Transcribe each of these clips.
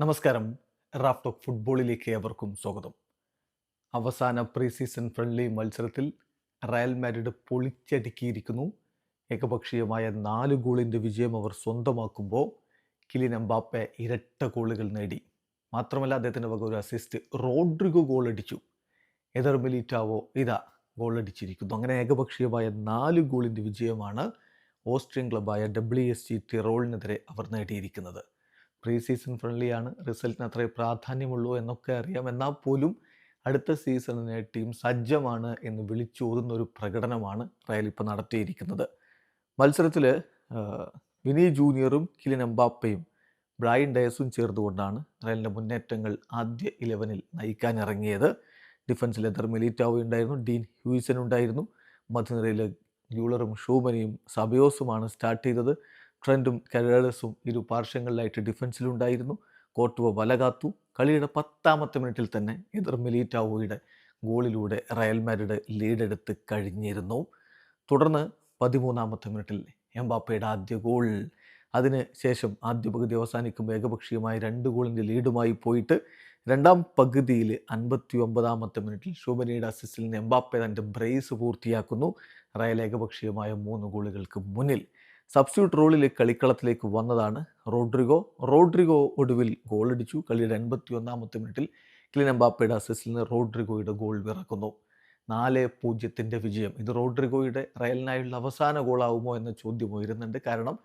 നമസ്കാരം. Raf talk ഫുട്ബോളിലേക്ക് ഏവർക്കും സ്വാഗതം. അവസാന പ്രീ സീസൺ ഫ്രണ്ട്ലി മത്സരത്തിൽ റയൽ മാഡ്രിഡ് പൊളിച്ചടുക്കിയിരിക്കുന്നു. ഏകപക്ഷീയമായ നാല് ഗോളിന്റെ വിജയം അവർ സ്വന്തമാക്കുമ്പോൾ കിലിൻ എംബാപ്പെ ഇരട്ട ഗോളുകൾ നേടി. മാത്രമല്ല അദ്ദേഹത്തിന്റെ വക ഒരു അസിസ്റ്റ് റോഡ്രിഗോ ഗോളടിച്ചു. എതർ മിലിറ്റാവോ ഇതാ ഗോളടിച്ചിരിക്കുന്നു. അങ്ങനെ ഏകപക്ഷീയമായ നാല് ഗോളിന്റെ വിജയമാണ് ഓസ്ട്രിയൻ ക്ലബായ ഡബ്ല്യു എസ് ജി ടിറോളിനെതിരെ അവർ നേടിയിരിക്കുന്നത്. പ്രീ സീസൺ ഫ്രണ്ട്ലിയാണ് റിസൾട്ടിന് അത്രേ പ്രാധാന്യമുള്ളൂ എന്നൊക്കെ അറിയാം. എന്നാൽ പോലും അടുത്ത സീസണിന് ടീം സജ്ജമാണ് എന്ന് വിളിച്ചോതുന്ന ഒരു പ്രകടനമാണ് റയൽ ഇപ്പോൾ നടത്തിയിരിക്കുന്നത്. മത്സരത്തിൽ വിനി ജൂനിയറും കിലിൻ എംബാപ്പയും ബ്രായൻ ഡയസും ചേർന്നുകൊണ്ടാണ് റയലിന്റെ മുന്നേറ്റങ്ങൾ ആദ്യ ഇലവനിൽ നയിക്കാൻ ഇറങ്ങിയത് ഡിഫൻസിൽ എതർ മിലിറ്റാവോ ഉണ്ടായിരുന്നു. ഡീൻ ഹ്യൂസൻ ഉണ്ടായിരുന്നു. മധ്യനിരയിൽ ഗ്യൂളറും ഷൂമനിയും സബയോസുമാണ് സ്റ്റാർട്ട് ചെയ്തത്. ട്രെൻഡും കരേഴ്സും ഇരു പാർശ്വങ്ങളിലായിട്ട് ഡിഫൻസിലുണ്ടായിരുന്നു. കോട്ടുവ വലകാത്തു. കളിയുടെ പത്താമത്തെ മിനിറ്റിൽ തന്നെ എതിർ മിലീറ്റാവോയുടെ ഗോളിലൂടെ റയൽ മാഡ്രിഡ് ലീഡെടുത്ത് കഴിഞ്ഞിരുന്നു. തുടർന്ന് പതിമൂന്നാമത്തെ മിനിറ്റിൽ എംബാപ്പയുടെ ആദ്യ ഗോൾ. അതിന് ശേഷം ആദ്യ പകുതി അവസാനിക്കുമ്പോൾ ഏകപക്ഷീയമായ രണ്ട് ഗോളിന്റെ ലീഡുമായി പോയിട്ട് രണ്ടാം പകുതിയിൽ അൻപത്തി ഒമ്പതാമത്തെ മിനിറ്റിൽ ശോഭനയുടെ അസിസ്റ്റിൽ നിന്ന് എംബാപ്പെ തന്റെ ബ്രേസ് പൂർത്തിയാക്കുന്നു. റയൽ ഏകപക്ഷീയമായ മൂന്ന് ഗോളുകൾക്ക് മുന്നിൽ. സബ്സ്റ്റിറ്റ്യൂട്ട് റോളിൽ കളിക്കളത്തിലേക്ക് വന്നതാണ് റോഡ്രിഗോ. റോഡ്രിഗോ ഒടുവിൽ ഗോളടിച്ചു കളിയുടെ എൺപത്തി ഒന്നാമത്തെ മിനിറ്റിൽ ക്ലിനംബാപ്പയുടെ അസിസ്റ്റിൽ നിന്ന് റോഡ്രിഗോയുടെ ഗോൾ വിറക്കുന്നു. നാല് പൂജ്യത്തിന്റെ വിജയം. ഇത് റോഡ്രിഗോയുടെ റയലിനായുള്ള അവസാന ഗോളാവുമോ എന്ന ചോദ്യം ഉയരുന്നുണ്ട്. കാരണം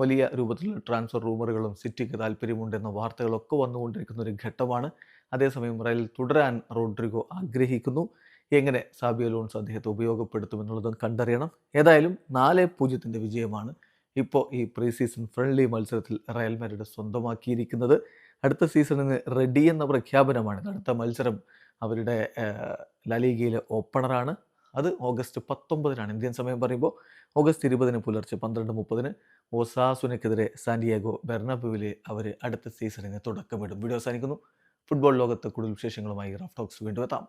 വലിയ രൂപത്തിലുള്ള ട്രാൻസ്ഫർ റൂമറുകളും സിറ്റിക്ക് താല്പര്യമുണ്ടെന്ന വാർത്തകളൊക്കെ വന്നുകൊണ്ടിരിക്കുന്ന ഒരു ഘട്ടമാണ്. അതേസമയം റയൽ തുടരാൻ റോഡ്രിഗോ ആഗ്രഹിക്കുന്നു. എങ്ങനെ സാബിയ ലോൺസ് അദ്ദേഹത്തെ ഉപയോഗപ്പെടുത്തുമെന്നുള്ളതും കണ്ടറിയണം. ഏതായാലും നാല് പൂജ്യത്തിന്റെ വിജയമാണ് ഇപ്പോൾ ഈ പ്രീ സീസൺ ഫ്രണ്ട്ലി മത്സരത്തിൽ റയൽ മാഡ്രിഡ് സ്വന്തമാക്കിയിരിക്കുന്നത്. അടുത്ത സീസണിന് റെഡി എന്ന പ്രഖ്യാപനമാണ്. അടുത്ത മത്സരം അവരുടെ ലലീഗയിലെ ഓപ്പണറാണ് അത് ഓഗസ്റ്റ് പത്തൊമ്പതിനാണ്. ഇന്ത്യൻ സമയം പറയുമ്പോൾ ഓഗസ്റ്റ് ഇരുപതിന് പുലർച്ചെ പന്ത്രണ്ട് മുപ്പതിന് ഒസാസുനക്കെതിരെ സാന്റിയാഗോ ബെർണബുവിലെ അവർ അടുത്ത സീസണിന് തുടക്കമിടും. വീഡിയോ അവസാനിക്കുന്നു. ഫുട്ബോൾ ലോകത്ത് കൂടുതൽ വിശേഷങ്ങളുമായി റഫ് ടോക്സ് വീണ്ടും എത്താം.